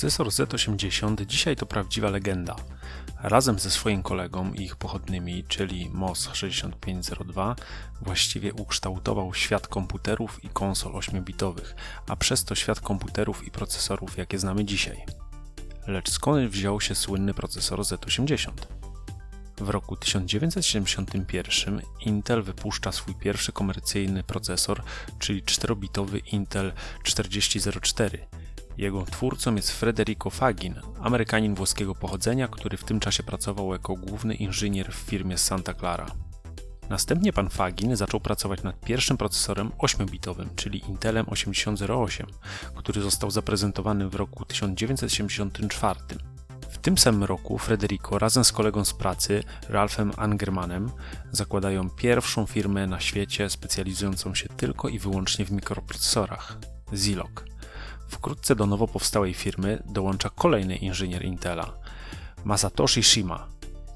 Procesor Z80 dzisiaj to prawdziwa legenda. Razem ze swoim kolegą i ich pochodnymi, czyli MOS 6502, właściwie ukształtował świat komputerów i konsol 8-bitowych, a przez to świat komputerów i procesorów, jakie znamy dzisiaj. Lecz skąd wziął się słynny procesor Z80? W roku 1971 Intel wypuszcza swój pierwszy komercyjny procesor, czyli 4-bitowy Intel 4004. Jego twórcą jest Federico Fagin, Amerykanin włoskiego pochodzenia, który w tym czasie pracował jako główny inżynier w firmie Santa Clara. Następnie pan Fagin zaczął pracować nad pierwszym procesorem 8-bitowym, czyli Intelem 8008, który został zaprezentowany w roku 1974. W tym samym roku Federico razem z kolegą z pracy, Ralphem Angermanem, zakładają pierwszą firmę na świecie specjalizującą się tylko i wyłącznie w mikroprocesorach Zilog. Wkrótce do nowo powstałej firmy dołącza kolejny inżynier Intela, Masatoshi Shima.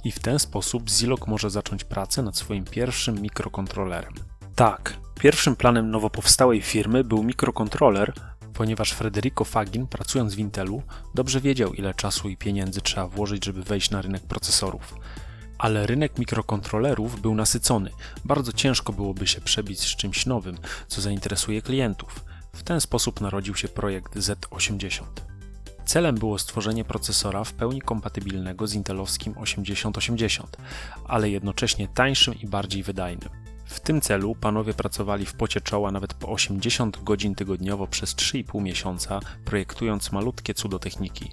I w ten sposób Zilog może zacząć pracę nad swoim pierwszym mikrokontrolerem. Tak, pierwszym planem nowo powstałej firmy był mikrokontroler, ponieważ Federico Fagin, pracując w Intelu, dobrze wiedział, ile czasu i pieniędzy trzeba włożyć, żeby wejść na rynek procesorów. Ale rynek mikrokontrolerów był nasycony, bardzo ciężko byłoby się przebić z czymś nowym, co zainteresuje klientów. W ten sposób narodził się projekt Z80. Celem było stworzenie procesora w pełni kompatybilnego z intelowskim 8080, ale jednocześnie tańszym i bardziej wydajnym. W tym celu panowie pracowali w pocie czoła nawet po 80 godzin tygodniowo przez 3,5 miesiąca, projektując malutkie cudo techniki.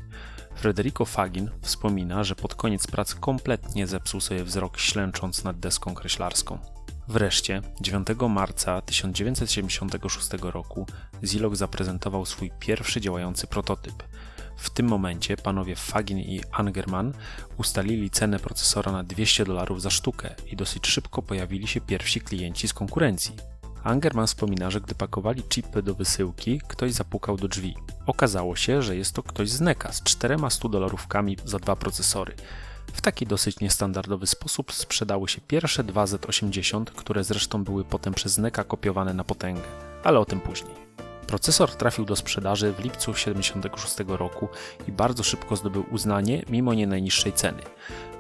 Fagin wspomina, że pod koniec prac kompletnie zepsuł sobie wzrok ślęcząc nad deską kreślarską. Wreszcie 9 marca 1976 roku Zilog zaprezentował swój pierwszy działający prototyp. W tym momencie panowie Fagin i Angerman ustalili cenę procesora na 200 dolarów za sztukę i dosyć szybko pojawili się pierwsi klienci z konkurencji. Angerman wspomina, że gdy pakowali chipy do wysyłki, ktoś zapukał do drzwi. Okazało się, że jest to ktoś z NECA z czterema 100 dolarówkami za dwa procesory. W taki dosyć niestandardowy sposób sprzedały się pierwsze dwa Z80, które zresztą były potem przez NECA kopiowane na potęgę, ale o tym później. Procesor trafił do sprzedaży w lipcu 1976 roku i bardzo szybko zdobył uznanie, mimo nie najniższej ceny.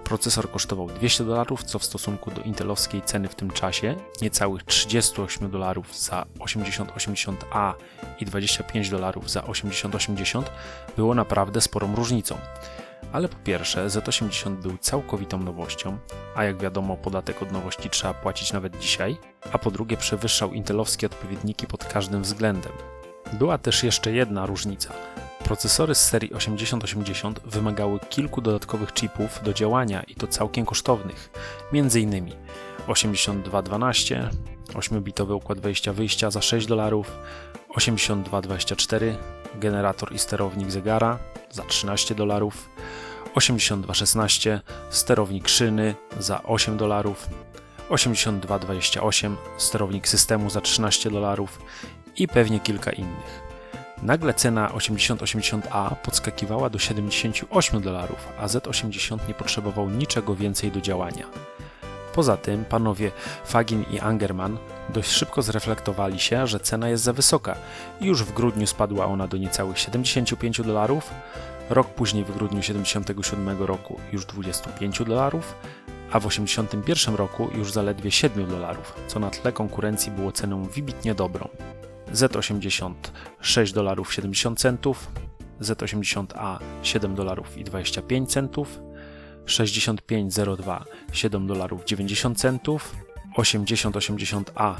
Procesor kosztował 200 dolarów, co w stosunku do intelowskiej ceny w tym czasie, niecałych 38 dolarów za 8080A i 25 dolarów za 8080, było naprawdę sporą różnicą. Ale po pierwsze, Z80 był całkowitą nowością, a jak wiadomo, podatek od nowości trzeba płacić nawet dzisiaj, a po drugie, przewyższał intelowskie odpowiedniki pod każdym względem. Była też jeszcze jedna różnica. Procesory z serii 8080 wymagały kilku dodatkowych chipów do działania i to całkiem kosztownych, m.in. 8212, 8-bitowy układ wejścia-wyjścia za 6 dolarów, 8224, generator i sterownik zegara za 13 dolarów, 8216, sterownik szyny za 8 dolarów, 8228, sterownik systemu za 13 dolarów i pewnie kilka innych. Nagle cena 8080A podskakiwała do 78 dolarów, a Z80 nie potrzebował niczego więcej do działania. Poza tym panowie Fagin i Angerman dość szybko zreflektowali się, że cena jest za wysoka i już w grudniu spadła ona do niecałych 75 dolarów, rok później w grudniu 77 roku już 25 dolarów, a w 81 roku już zaledwie 7 dolarów, co na tle konkurencji było ceną wybitnie dobrą. Z80 6 dolarów 70 centów, Z80A 7 dolarów i 25 centów, 6502 7 dolarów 90 centów, 8080A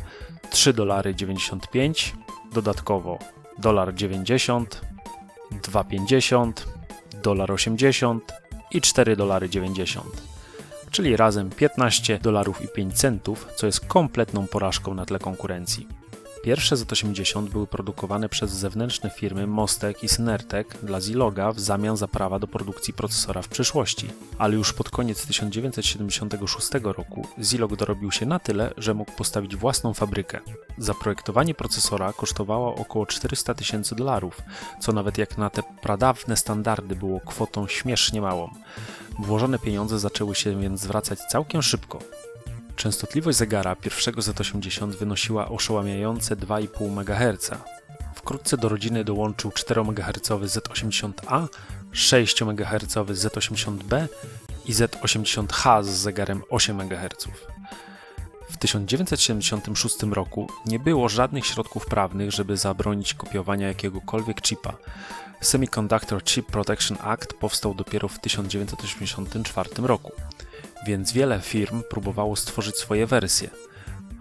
3 dolary 95, dodatkowo dolar 90, 2,50, dolar 80 i 4 dolary 90, czyli razem 15 dolarów i 5 centów, co jest kompletną porażką na tle konkurencji. Pierwsze Z80 były produkowane przez zewnętrzne firmy Mostek i Synertek dla Ziloga w zamian za prawa do produkcji procesora w przyszłości. Ale już pod koniec 1976 roku Zilog dorobił się na tyle, że mógł postawić własną fabrykę. Zaprojektowanie procesora kosztowało około 400 tysięcy dolarów, co nawet jak na te pradawne standardy było kwotą śmiesznie małą. Włożone pieniądze zaczęły się więc zwracać całkiem szybko. Częstotliwość zegara pierwszego Z80 wynosiła oszałamiające 2,5 MHz. Wkrótce do rodziny dołączył 4 MHz Z80A, 6 MHz Z80B i Z80H z zegarem 8 MHz. W 1976 roku nie było żadnych środków prawnych, żeby zabronić kopiowania jakiegokolwiek chipa. Semiconductor Chip Protection Act powstał dopiero w 1984 roku więc wiele firm próbowało stworzyć swoje wersje.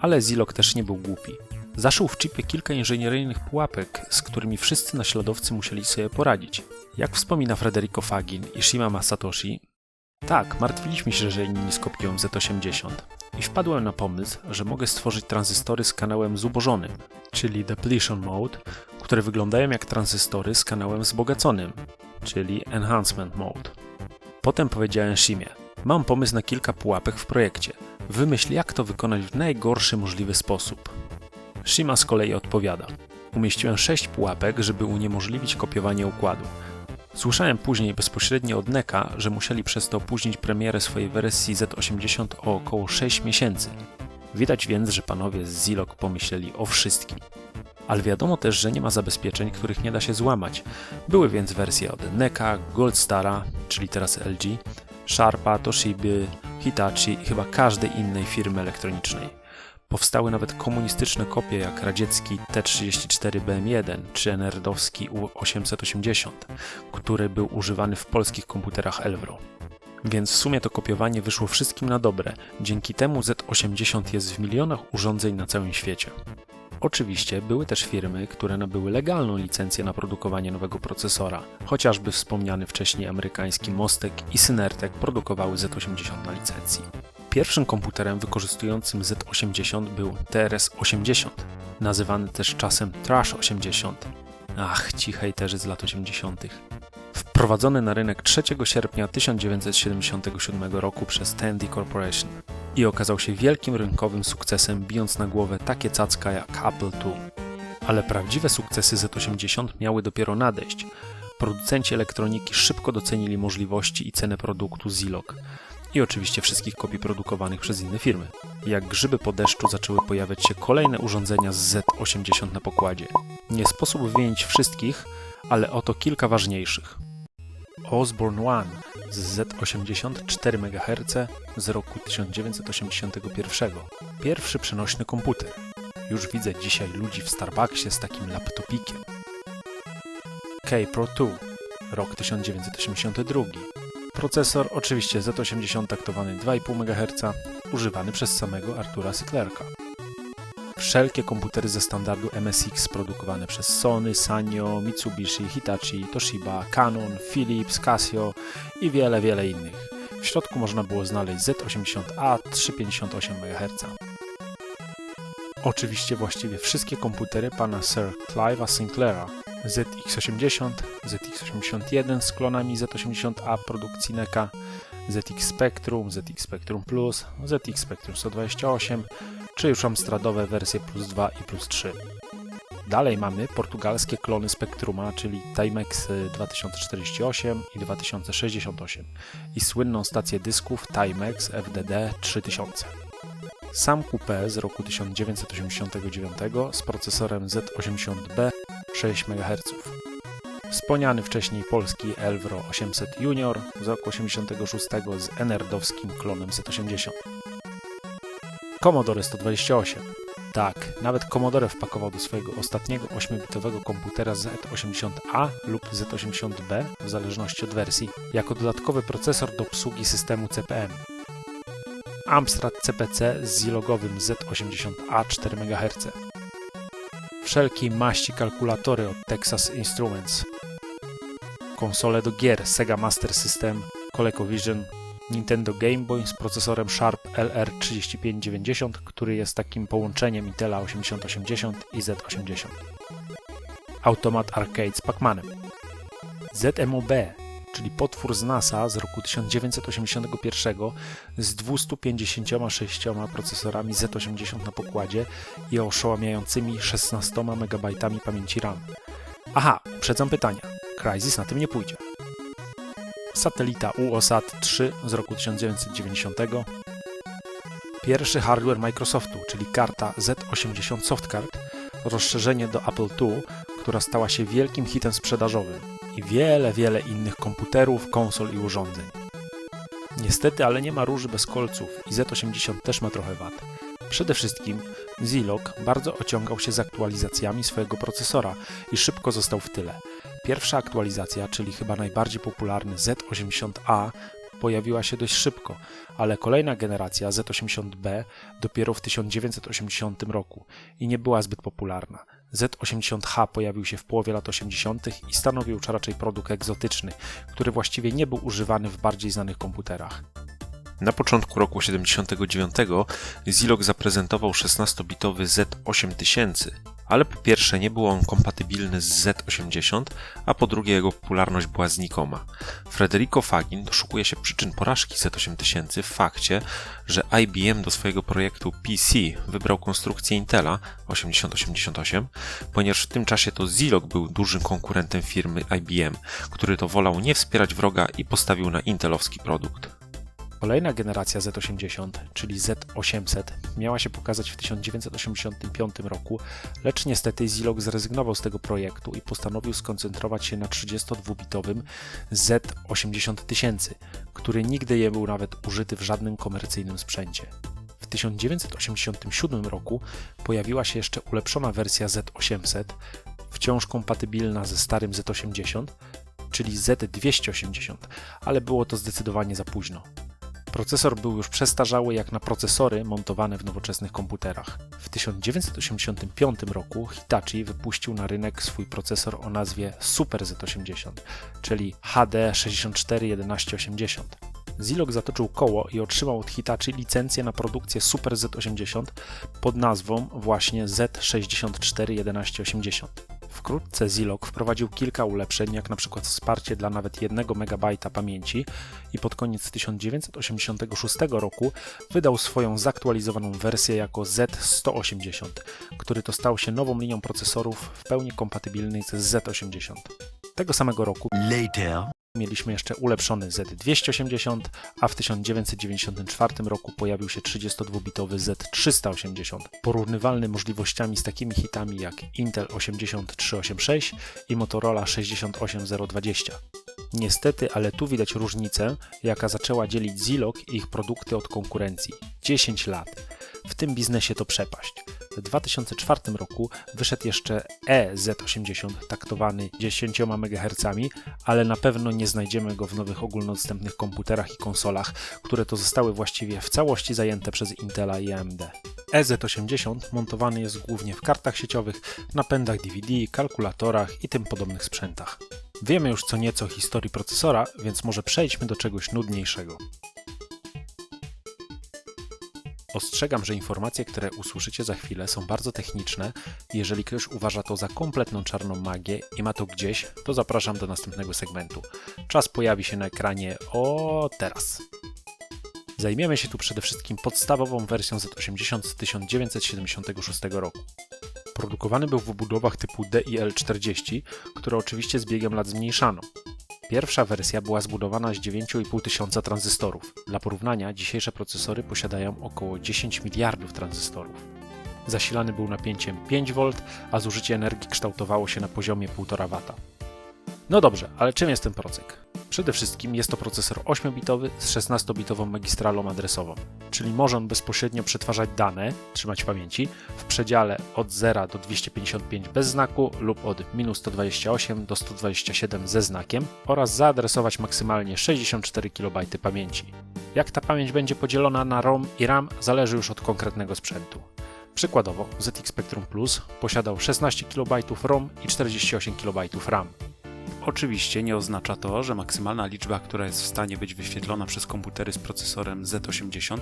Ale Zilog też nie był głupi. Zaszył w chipie kilka inżynieryjnych pułapek, z którymi wszyscy naśladowcy musieli sobie poradzić. Jak wspomina Federico Fagin i Shima Masatoshi, tak, martwiliśmy się, że inni skopiują Z80 i wpadłem na pomysł, że mogę stworzyć tranzystory z kanałem zubożonym, czyli depletion mode, które wyglądają jak tranzystory z kanałem wzbogaconym, czyli enhancement mode. Potem powiedziałem Shimie, Mam pomysł na kilka pułapek w projekcie. Wymyśl, jak to wykonać w najgorszy możliwy sposób. Shima z kolei odpowiada. Umieściłem sześć pułapek, żeby uniemożliwić kopiowanie układu. Słyszałem później bezpośrednio od Neka, że musieli przez to opóźnić premierę swojej wersji Z80 o około 6 miesięcy. Widać więc, że panowie z Zilog pomyśleli o wszystkim. Ale wiadomo też, że nie ma zabezpieczeń, których nie da się złamać. Były więc wersje od Neka, Goldstara, czyli teraz LG, Sharpa, Toshiby, Hitachi i chyba każdej innej firmy elektronicznej. Powstały nawet komunistyczne kopie jak radziecki T34BM1 czy nerdowski U880, który był używany w polskich komputerach Elvro. Więc w sumie to kopiowanie wyszło wszystkim na dobre, dzięki temu Z80 jest w milionach urządzeń na całym świecie. Oczywiście były też firmy, które nabyły legalną licencję na produkowanie nowego procesora, chociażby wspomniany wcześniej amerykański Mostek i Synertek produkowały Z80 na licencji. Pierwszym komputerem wykorzystującym Z80 był TRS-80, nazywany też czasem Trash 80. Ach, ci hejterzy z lat 80. Wprowadzony na rynek 3 sierpnia 1977 roku przez Tandy Corporation i okazał się wielkim rynkowym sukcesem, bijąc na głowę takie cacka jak Apple II. Ale prawdziwe sukcesy Z80 miały dopiero nadejść. Producenci elektroniki szybko docenili możliwości i cenę produktu Zilog i oczywiście wszystkich kopii produkowanych przez inne firmy. Jak grzyby po deszczu zaczęły pojawiać się kolejne urządzenia z Z80 na pokładzie. Nie sposób wymienić wszystkich, ale oto kilka ważniejszych. Osborne One z Z80 4 MHz z roku 1981. Pierwszy przenośny komputer. Już widzę dzisiaj ludzi w Starbucksie z takim laptopikiem. K-Pro 2, rok 1982. Procesor oczywiście Z80 taktowany 2,5 MHz, używany przez samego Artura Sicklerka wszelkie komputery ze standardu MSX produkowane przez Sony, Sanyo, Mitsubishi, Hitachi, Toshiba, Canon, Philips, Casio i wiele, wiele innych. W środku można było znaleźć Z80A 358 MHz. Oczywiście właściwie wszystkie komputery pana Sir Clive'a Sinclaira ZX80, ZX81 z klonami Z80A produkcji NECA, ZX Spectrum, ZX Spectrum Plus, ZX Spectrum 128, czy już Amstradowe wersje plus 2 i plus 3. Dalej mamy portugalskie klony Spectruma, czyli Timex 2048 i 2068 i słynną stację dysków Timex FDD 3000. Sam coupé z roku 1989 z procesorem Z80B 6 MHz. Wspomniany wcześniej polski Elvro 800 Junior z roku 86 z enerdowskim klonem Z80. Commodore 128. Tak, nawet Commodore wpakował do swojego ostatniego 8-bitowego komputera Z80A lub Z80B, w zależności od wersji, jako dodatkowy procesor do obsługi systemu CPM. Amstrad CPC z zilogowym Z80A 4 MHz. Wszelkiej maści kalkulatory od Texas Instruments. Konsole do gier Sega Master System, ColecoVision, Nintendo Game Boy z procesorem Sharp LR3590, który jest takim połączeniem Intela 8080 i Z80. Automat arcade z Pac-Manem. ZMOB, czyli potwór z NASA z roku 1981 z 256 procesorami Z80 na pokładzie i oszałamiającymi 16 MB pamięci RAM. Aha, uprzedzam pytania. Crysis na tym nie pójdzie. Satelita UOSAT 3 z roku 1990. Pierwszy hardware Microsoftu, czyli karta Z80 Softcard, rozszerzenie do Apple II, która stała się wielkim hitem sprzedażowym i wiele, wiele innych komputerów, konsol i urządzeń. Niestety, ale nie ma róży bez kolców i Z80 też ma trochę wad. Przede wszystkim Zilog bardzo ociągał się z aktualizacjami swojego procesora i szybko został w tyle. Pierwsza aktualizacja, czyli chyba najbardziej popularny Z80A, pojawiła się dość szybko, ale kolejna generacja Z80B dopiero w 1980 roku i nie była zbyt popularna. Z80H pojawił się w połowie lat 80. i stanowił raczej produkt egzotyczny, który właściwie nie był używany w bardziej znanych komputerach. Na początku roku 79 Zilog zaprezentował 16-bitowy Z8000, ale po pierwsze nie był on kompatybilny z Z80, a po drugie jego popularność była znikoma. Federico Fagin doszukuje się przyczyn porażki Z8000 w fakcie, że IBM do swojego projektu PC wybrał konstrukcję Intela 8088, ponieważ w tym czasie to Zilog był dużym konkurentem firmy IBM, który to wolał nie wspierać wroga i postawił na intelowski produkt. Kolejna generacja Z80, czyli Z800, miała się pokazać w 1985 roku, lecz niestety Zilog zrezygnował z tego projektu i postanowił skoncentrować się na 32-bitowym Z80000, który nigdy nie był nawet użyty w żadnym komercyjnym sprzęcie. W 1987 roku pojawiła się jeszcze ulepszona wersja Z800, wciąż kompatybilna ze starym Z80, czyli Z280, ale było to zdecydowanie za późno. Procesor był już przestarzały jak na procesory montowane w nowoczesnych komputerach. W 1985 roku Hitachi wypuścił na rynek swój procesor o nazwie Super Z80, czyli HD 641180. Zilog zatoczył koło i otrzymał od Hitachi licencję na produkcję Super Z80 pod nazwą właśnie Z641180. Wkrótce Zilog wprowadził kilka ulepszeń, jak przykład wsparcie dla nawet 1 MB pamięci i pod koniec 1986 roku wydał swoją zaktualizowaną wersję jako Z180, który to stał się nową linią procesorów w pełni kompatybilnej z Z80. Tego samego roku Later. Mieliśmy jeszcze ulepszony Z280, a w 1994 roku pojawił się 32-bitowy Z380, porównywalny możliwościami z takimi hitami jak Intel 80386 i Motorola 68020. Niestety, ale tu widać różnicę, jaka zaczęła dzielić Zilog i ich produkty od konkurencji. 10 lat. W tym biznesie to przepaść. W 2004 roku wyszedł jeszcze EZ80 taktowany 10 MHz, ale na pewno nie znajdziemy go w nowych ogólnodostępnych komputerach i konsolach, które to zostały właściwie w całości zajęte przez Intela i AMD. EZ80 montowany jest głównie w kartach sieciowych, napędach DVD, kalkulatorach i tym podobnych sprzętach. Wiemy już co nieco historii procesora, więc może przejdźmy do czegoś nudniejszego. Ostrzegam, że informacje, które usłyszycie za chwilę są bardzo techniczne jeżeli ktoś uważa to za kompletną czarną magię i ma to gdzieś, to zapraszam do następnego segmentu. Czas pojawi się na ekranie o teraz. Zajmiemy się tu przede wszystkim podstawową wersją Z80 z 1976 roku. Produkowany był w obudowach typu DIL-40, które oczywiście z biegiem lat zmniejszano. Pierwsza wersja była zbudowana z 9,5 tysiąca tranzystorów. Dla porównania, dzisiejsze procesory posiadają około 10 miliardów tranzystorów. Zasilany był napięciem 5V, a zużycie energii kształtowało się na poziomie 1,5 W. No dobrze, ale czym jest ten procek? Przede wszystkim jest to procesor 8-bitowy z 16-bitową magistralą adresową, czyli może on bezpośrednio przetwarzać dane, trzymać w pamięci, w przedziale od 0 do 255 bez znaku lub od minus 128 do 127 ze znakiem oraz zaadresować maksymalnie 64 KB pamięci. Jak ta pamięć będzie podzielona na ROM i RAM zależy już od konkretnego sprzętu. Przykładowo ZX Spectrum Plus posiadał 16 KB ROM i 48 KB RAM. Oczywiście nie oznacza to, że maksymalna liczba, która jest w stanie być wyświetlona przez komputery z procesorem Z80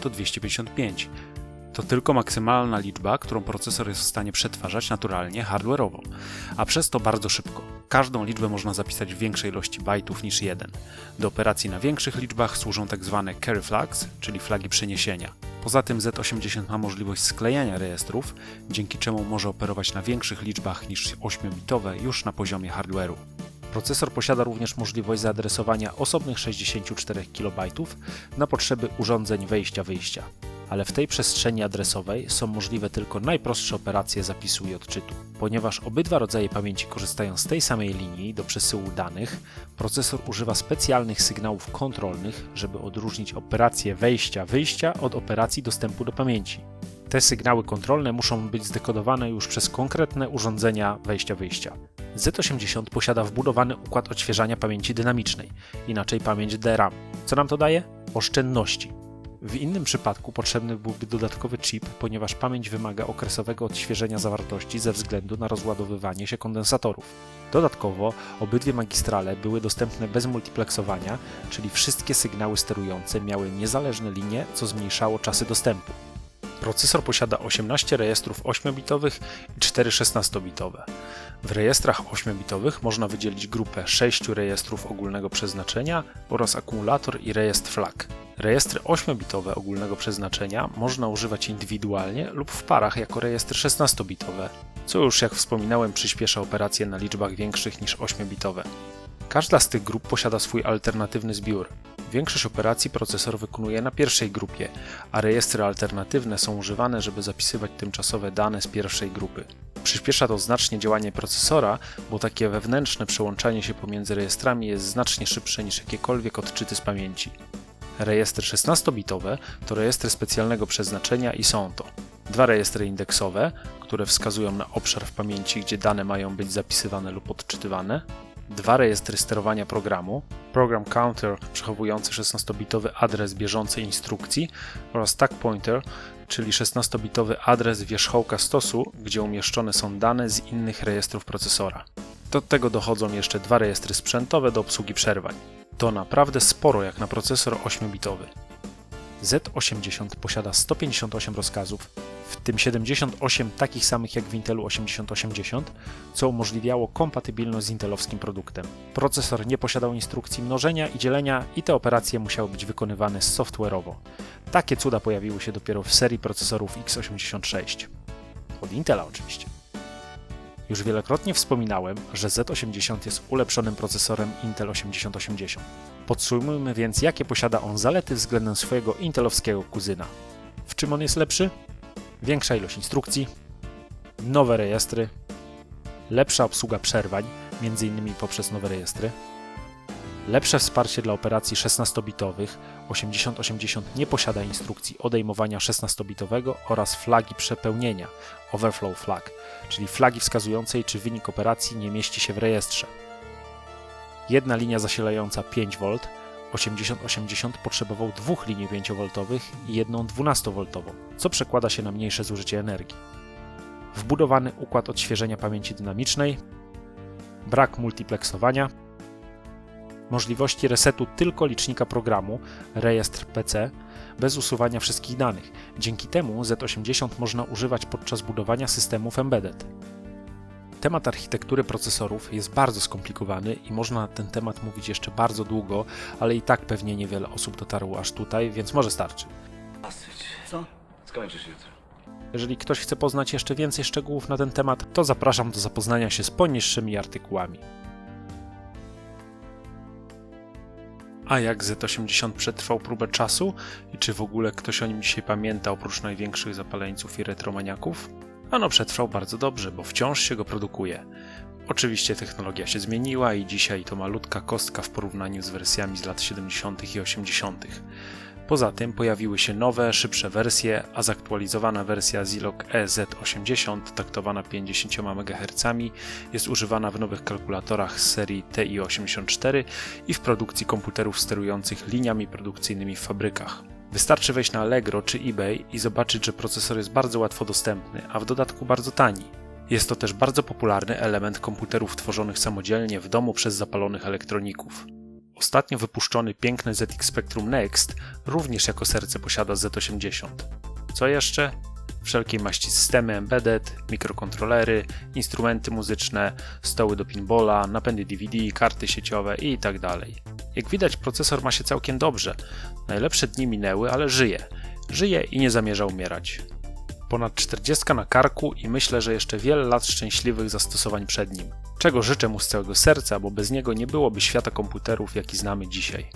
to 255. To tylko maksymalna liczba, którą procesor jest w stanie przetwarzać naturalnie hardware'owo, a przez to bardzo szybko. Każdą liczbę można zapisać w większej ilości bajtów niż jeden. Do operacji na większych liczbach służą tzw. carry flags, czyli flagi przeniesienia. Poza tym Z80 ma możliwość sklejania rejestrów, dzięki czemu może operować na większych liczbach niż 8-bitowe już na poziomie hardware'u. Procesor posiada również możliwość zaadresowania osobnych 64 KB na potrzeby urządzeń wejścia-wyjścia, ale w tej przestrzeni adresowej są możliwe tylko najprostsze operacje zapisu i odczytu. Ponieważ obydwa rodzaje pamięci korzystają z tej samej linii do przesyłu danych, procesor używa specjalnych sygnałów kontrolnych, żeby odróżnić operację wejścia-wyjścia od operacji dostępu do pamięci. Te sygnały kontrolne muszą być zdekodowane już przez konkretne urządzenia wejścia-wyjścia. Z80 posiada wbudowany układ odświeżania pamięci dynamicznej, inaczej pamięć DRAM. Co nam to daje? Oszczędności. W innym przypadku potrzebny byłby dodatkowy chip, ponieważ pamięć wymaga okresowego odświeżenia zawartości ze względu na rozładowywanie się kondensatorów. Dodatkowo obydwie magistrale były dostępne bez multiplexowania, czyli wszystkie sygnały sterujące miały niezależne linie, co zmniejszało czasy dostępu. Procesor posiada 18 rejestrów 8-bitowych i 4 16-bitowe. W rejestrach 8-bitowych można wydzielić grupę 6 rejestrów ogólnego przeznaczenia oraz akumulator i rejestr flag. Rejestry 8-bitowe ogólnego przeznaczenia można używać indywidualnie lub w parach jako rejestry 16-bitowe, co już jak wspominałem przyspiesza operacje na liczbach większych niż 8-bitowe. Każda z tych grup posiada swój alternatywny zbiór. Większość operacji procesor wykonuje na pierwszej grupie, a rejestry alternatywne są używane, żeby zapisywać tymczasowe dane z pierwszej grupy. Przyspiesza to znacznie działanie procesora, bo takie wewnętrzne przełączanie się pomiędzy rejestrami jest znacznie szybsze niż jakiekolwiek odczyty z pamięci. Rejestry 16-bitowe to rejestry specjalnego przeznaczenia i są to dwa rejestry indeksowe, które wskazują na obszar w pamięci, gdzie dane mają być zapisywane lub odczytywane, dwa rejestry sterowania programu, program counter przechowujący 16-bitowy adres bieżącej instrukcji oraz tag pointer, czyli 16-bitowy adres wierzchołka stosu, gdzie umieszczone są dane z innych rejestrów procesora. Do tego dochodzą jeszcze dwa rejestry sprzętowe do obsługi przerwań. To naprawdę sporo jak na procesor 8-bitowy. Z80 posiada 158 rozkazów, w tym 78 takich samych jak w Intelu 8080, co umożliwiało kompatybilność z intelowskim produktem. Procesor nie posiadał instrukcji mnożenia i dzielenia i te operacje musiały być wykonywane software'owo. Takie cuda pojawiły się dopiero w serii procesorów x86. Od Intela oczywiście. Już wielokrotnie wspominałem, że Z80 jest ulepszonym procesorem Intel 8080. Podsumujmy więc, jakie posiada on zalety względem swojego intelowskiego kuzyna. W czym on jest lepszy? Większa ilość instrukcji, nowe rejestry, lepsza obsługa przerwań, m.in. poprzez nowe rejestry, lepsze wsparcie dla operacji 16-bitowych. 8080 nie posiada instrukcji odejmowania 16-bitowego oraz flagi przepełnienia overflow flag, czyli flagi wskazującej, czy wynik operacji nie mieści się w rejestrze. Jedna linia zasilająca 5V, 8080 potrzebował dwóch linii 5V i jedną 12V, co przekłada się na mniejsze zużycie energii. Wbudowany układ odświeżenia pamięci dynamicznej, brak multiplexowania, możliwości resetu tylko licznika programu, rejestr PC, bez usuwania wszystkich danych. Dzięki temu Z80 można używać podczas budowania systemów embedded. Temat architektury procesorów jest bardzo skomplikowany i można na ten temat mówić jeszcze bardzo długo, ale i tak pewnie niewiele osób dotarło aż tutaj, więc może starczy. Co? Skończysz jutro. Jeżeli ktoś chce poznać jeszcze więcej szczegółów na ten temat, to zapraszam do zapoznania się z poniższymi artykułami. A jak Z80 przetrwał próbę czasu i czy w ogóle ktoś o nim dzisiaj pamięta oprócz największych zapaleńców i retromaniaków? Ano przetrwał bardzo dobrze, bo wciąż się go produkuje. Oczywiście technologia się zmieniła i dzisiaj to malutka kostka w porównaniu z wersjami z lat 70. i 80. Poza tym pojawiły się nowe, szybsze wersje, a zaktualizowana wersja Zilog EZ80 taktowana 50 MHz jest używana w nowych kalkulatorach z serii TI-84 i w produkcji komputerów sterujących liniami produkcyjnymi w fabrykach. Wystarczy wejść na Allegro czy eBay i zobaczyć, że procesor jest bardzo łatwo dostępny, a w dodatku bardzo tani. Jest to też bardzo popularny element komputerów tworzonych samodzielnie w domu przez zapalonych elektroników. Ostatnio wypuszczony piękny ZX Spectrum Next również jako serce posiada Z80. Co jeszcze? Wszelkiej maści systemy embedded, mikrokontrolery, instrumenty muzyczne, stoły do pinballa, napędy DVD, karty sieciowe itd. Jak widać, procesor ma się całkiem dobrze. Najlepsze dni minęły, ale żyje. Żyje i nie zamierza umierać. Ponad 40 na karku i myślę, że jeszcze wiele lat szczęśliwych zastosowań przed nim. Czego życzę mu z całego serca, bo bez niego nie byłoby świata komputerów, jaki znamy dzisiaj.